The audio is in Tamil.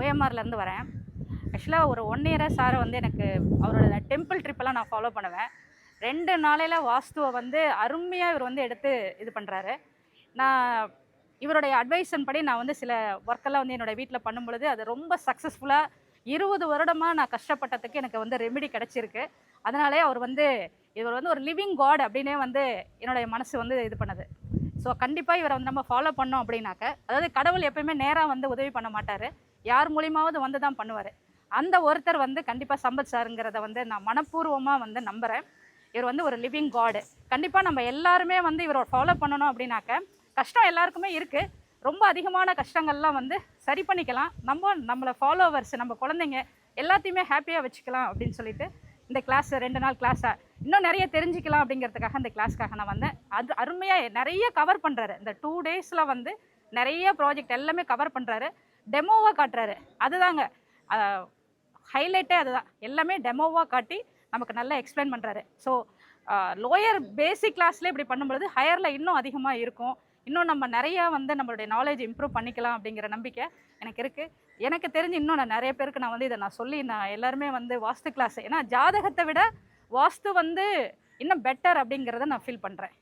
ஓஎம்ஆர்லேருந்து வரேன். ஆக்சுவலாக ஒரு ஒன் இயராக சாரை வந்து எனக்கு அவரோட டெம்பிள் ட்ரிப்பெல்லாம் நான் ஃபாலோ பண்ணுவேன். ரெண்டு நாளையில் வாஸ்துவை வந்து அருமையாக இவர் வந்து எடுத்து இது பண்ணுறாரு நான் இவருடைய அட்வைஸன் படி நான் வந்து சில ஒர்க்கெல்லாம் வந்து என்னோடய வீட்டில் பண்ணும் பொழுது அது ரொம்ப சக்ஸஸ்ஃபுல்லாக இருபது வருடமாக நான் கஷ்டப்பட்டதுக்கு எனக்கு வந்து ரெமெடி கிடச்சிருக்கு. அதனாலே அவர் வந்து இவர் வந்து ஒரு லிவிங் காட் அப்படின்னே வந்து என்னுடைய மனசு வந்து இது பண்ணுது. ஸோ கண்டிப்பாக இவரை வந்து நம்ம ஃபாலோ பண்ணோம் அப்படின்னாக்க அதாவது கடவுள் எப்பயுமே நேராக வந்து உதவி பண்ண மாட்டார். யார் மூலியமாவது வந்து தான் பண்ணுவார். அந்த ஒருத்தர் வந்து கண்டிப்பாக சம்பத் சாருங்கிறத வந்து நான் மனப்பூர்வமாக வந்து நம்புகிறேன் இவர் வந்து ஒரு லிவிங் காடு கண்டிப்பாக நம்ம எல்லாருமே வந்து இவரை ஃபாலோ பண்ணணும் அப்படின்னாக்க கஷ்டம் எல்லாருக்குமே இருக்குது ரொம்ப அதிகமான கஷ்டங்கள்லாம் வந்து சரி பண்ணிக்கலாம். நம்ம நம்மளை ஃபாலோவர்ஸ் நம்ம குழந்தைங்க எல்லாத்தையுமே ஹாப்பியாக வச்சுக்கலாம் அப்படின்னு சொல்லிட்டு இந்த கிளாஸ் ரெண்டு நாள் கிளாஸாக இன்னும் நிறைய தெரிஞ்சுக்கலாம் அப்படிங்கிறதுக்காக இந்த கிளாஸ்க்காக நான் வந்தேன். அது அருமையாக நிறைய கவர் பண்ணுறாரு இந்த டூ டேஸில் வந்து நிறைய ப்ராஜெக்ட் எல்லாமே கவர் பண்ணுறாரு டெமோவாக காட்டுறாரு. அதுதாங்க. ஹைலைட்டே அதுதான். எல்லாமே டெமோவாக காட்டி நமக்கு நல்லா எக்ஸ்பிளைன் பண்ணுறாரு ஸோ லோயர் பேசிக் கிளாஸில் இப்படி பண்ணும்பொழுது ஹையரில் இன்னும் அதிகமாக இருக்கும். இன்னும் நம்ம நிறையா வந்து நம்மளுடைய நாலேஜ் இம்ப்ரூவ் பண்ணிக்கலாம் அப்படிங்கிற நம்பிக்கை எனக்கு இருக்குது எனக்கு தெரிஞ்சு இன்னும் நான் நிறைய பேருக்கு நான் வந்து இதை நான் சொல்லி நான் எல்லாருமே வந்து வாஸ்து கிளாஸ் ஏன்னா ஜாதகத்தை விட வாஸ்து வந்து இன்னும் பெட்டர் அப்படிங்கிறத நான் ஃபீல் பண்ணுறேன்